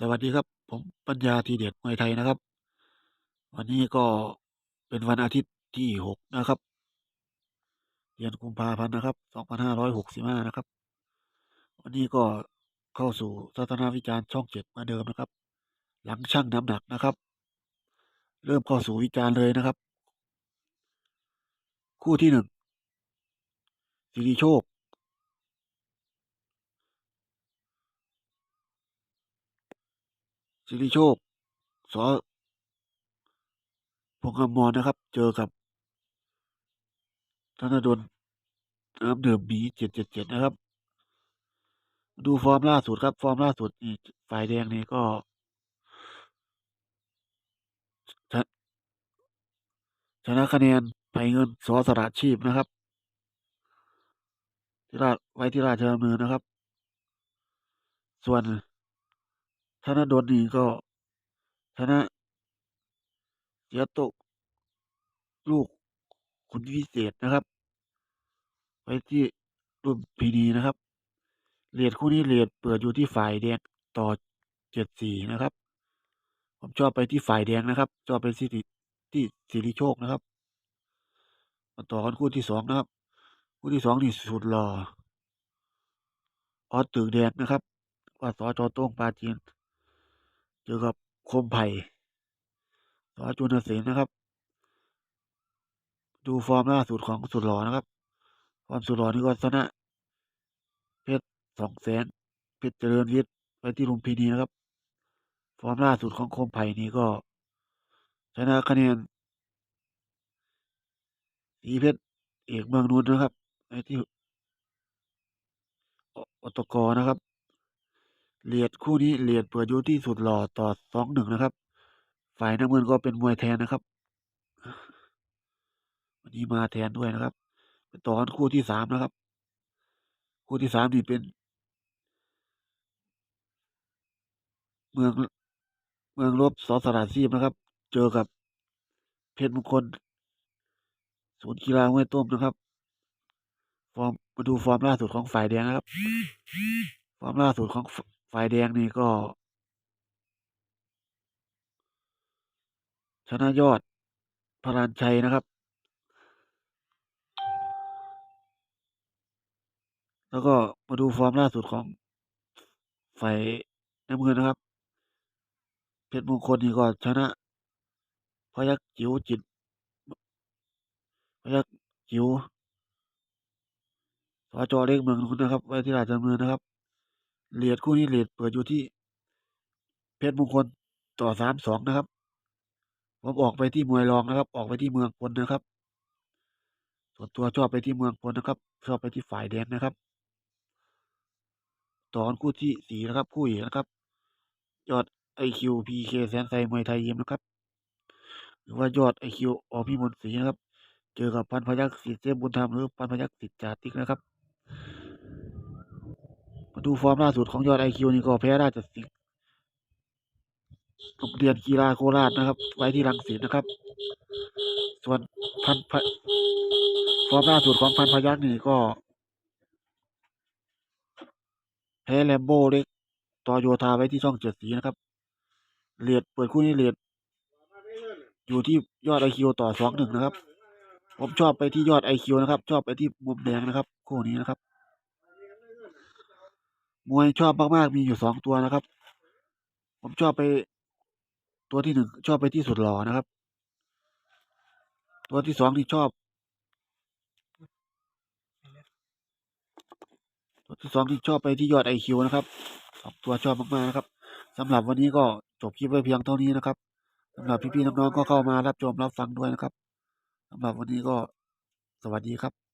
สวัสดีครับ ผมปัญญาทีเด็ดมวยไทยนะครับ วันนี้ก็เป็นวันอาทิตย์ที่หกนะครับ เดือนกุมภาพันธ์นะครับสองพันห้าร้อยหกสิบห้านะครับ วันนี้ก็เข้าสู่ทัศนวิจารณ์ช่องเจ็ดมาเดิมนะครับ หลังชั่งน้ำหนักนะครับ เริ่มเข้าสู่วิจารณ์เลยนะครับ คู่ที่หนึ่งสิริโชค สิริโชคสอพงษ์อมรนะครับ เจอกับธนดลน้ำดื่มบีเจ็ดเจ็ดเจ็ดนะครับ ดูฟอร์มล่าสุดครับ ฟอร์มล่าสุดนี่ฝ่ายแดงนี่ก็ชนะคะแนนไผ่เงินสอสระชีพนะครับ ที่ราชไว้ที่ราชดำเนินนะครับ ส่วน ธนดลนี่ก็ชนะเสียตก ลูกคุณวิเศษนะครับไว้ที่รุ่นพีดีนะครับเลียดคู่นี้เลียดเปิดอยู่ที่ฝ่ายแดงต่อเจ็ดสี่นะครับ ผมชอบไปที่ฝ่ายแดงนะครับ ชอบไปที่ที่สิริโชคนะครับมาต่อกันคู่ที่สองนะครับ คู่ที่สองนี่สุดหล่อออสตึกแดงนะครับว่าสอจอโต้งปาจีน เจอกับคมไผ่สอจุนเสนนะครับ ดูฟอร์มล่าสุดของสุดหล่อนะครับ ฟอร์มสุดหล่อนี่ก็ชนะ เพชรสองแสนเพชรเจริญวิทย์ไปที่ลุมพินีนะครับ ฟอร์มล่าสุดของคมไผ่นี่ก็ชนะคะแนนสีเพชรเอกเมืองนนท์นะครับไปที่อตกนะครับ เหลียดคู่นี้เหลียดเปิดอยู่ที่สุดหล่อต่อสองหนึ่งนะครับ ฝ่ายน้ำเงินก็เป็นมวยแทนนะครับ วันนี้มาแทนด้วยนะครับเป็นตอนคู่ที่สามนะครับ คู่ที่สามนี่เป็น เมืองเมืองลบสอสระซีมนะครับ เจอกับเพชรมงคลศูนย์กีฬาห้วยต้มนะครับ ฟอร์มมาดูฟอร์มล่าสุดของฝ่ายแดงนะครับ ฟอร์มล่าสุดของ ฝ่ายแดงนี่ก็ ชนะยอดพลานชัยนะครับ แล้วก็มาดูฟอร์มล่าสุดของฝ่ายน้ำเงินนะครับ เพชรมงคลนี่ก็ชนะพยักจิ๋วจิตพยักจิ๋วสจเล็กเมืองนนท์นะครับไว้ที่ราชดำเนินนะครับ เหรียญคู่นี้เหรียญเปิดอยู่ที่ เพชรมงคลต่อสามสองนะครับ ผมออกไปที่มวยรองนะครับ ออกไปที่เมืองพลนะครับ ส่วนตัวชอบไปที่เมืองพลนะครับ ชอบไปที่ฝ่ายแดงนะครับ ตอนคู่ที่สี่นะครับคู่เอกนะครับ ยอดไอคิวพีเคแสนไซมวยไทยยิมนะครับ หรือว่ายอดไอคิวอพิมลศรีนะครับ เจอกับพันพยักษ์สิทธิ์เจ้บุญธรรมหรือพันพยักษ์สิทธิ์จาติกนะครับ มาดูฟอร์มล่าสุดของยอดไอคิวนี่ก็แพ้ราชสิงห์โรงเรียนกีฬาโคราชนะครับ ไว้ที่รังสิตนะครับ ส่วนพันพะฟอร์มล่าสุดของพันพยักษ์นี่ก็ แพ้แลมโบ้เล็กต่อโยธาไว้ที่ช่องเจ็ดสีนะครับเลียดเปิดคู่นี้เลียดอยู่ที่ยอดไอคิวต่อสองหนึ่งนะครับ ผมชอบไปที่ยอดไอคิวนะครับ ชอบไปที่มุมแดงนะครับ คู่นี้นะครับ มวยชอบมากๆมีอยู่สองตัวนะครับ ผมชอบไป ตัวที่หนึ่งชอบไปที่สุดหล่อนะครับ ตัวที่สองที่ชอบ ตัวที่สองที่ชอบไปที่ยอดไอคิวนะครับสองตัวชอบมากๆนะครับสำหรับวันนี้ก็จบคลิปไว้เพียงเท่านี้นะครับสำหรับพี่ๆน้องๆก็เข้ามารับชมรับฟังด้วยนะครับสำหรับวันนี้ก็สวัสดีครับ